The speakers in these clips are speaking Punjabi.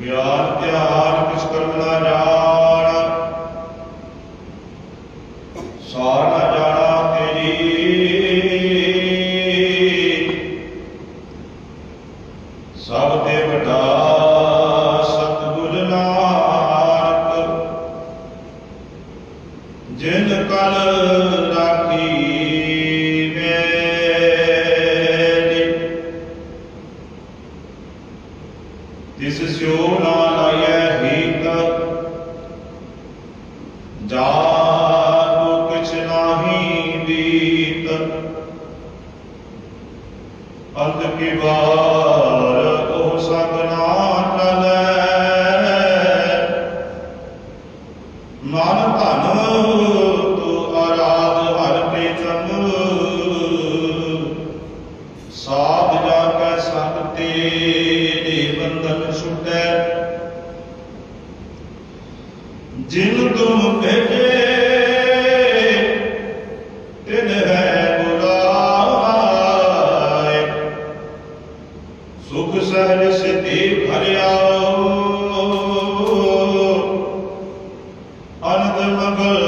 ਵਿਆਹ ਤਿਆਰ ਕਿਸ ਕਰਮ ਨਾ ਜਾਣ? ਸਾਰ ਨਾ ਜਾਣਾ ਤੇਰੀ। ਸਭ ਤੇ ਵੱਡਾ ਸਤਿਗੁਰ ਨਾਨਕ, ਜਿਨ ਕਲ ਤਿਸ ਸਿਓ ਨਾ ਲਾਇਐ ਹੀਤ ਜਾਗੋ ਕਿਛ ਨਾਹੀ ਬੀਤ ਅੰਤ ਕੀ ਵਾਰ ਉਹ ਸੰਗ ਨਾ ਮਨ ਧਨ ਤੂੰ ਆਰਾਧ ਹਰ ਪ੍ਰੀਤਮ ਸਾਧ ਜਾ ਕੈ ਸੰਗ ਤੇਰੇ। ਜਿਨ ਤੁਮ ਭੇਜੇ, ਤਿਨ ਹੈ ਬੁਲਾਏ। ਸੁਖ ਸਹਿਜ ਸਿਧੀ ਭਰਿਆਓ ਅਨੰਦ ਮੰਗਲ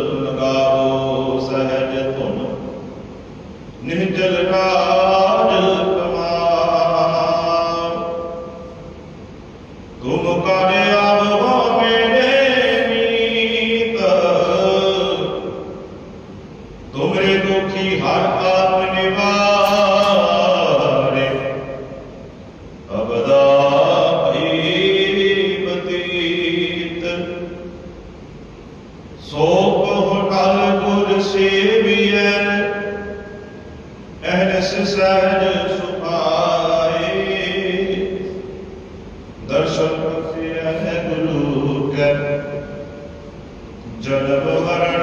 ਤੁਨ ਗਾਵੋ ਸਹਿਜ ਧੁਨ ਨਿਹਚਲ ਰਾਜ ਤੁਮਰੇ ਹਰ ਆਪ ਨਿਵਾਰੇ। ਅਬਦਾ ਭਈ ਬਤੀਤ। ਸੋ ਕਹੁ ਟਲ ਗੁਰ ਸੇਵੀਐ। ਐਨਸ ਸਹਿਜ ਸੁਭਾਏ। ਦਰਸ਼ਨ ਪਸਿਐ ਗੁਰੂ ਕੈ। ਜਨਮ ਮਰਣ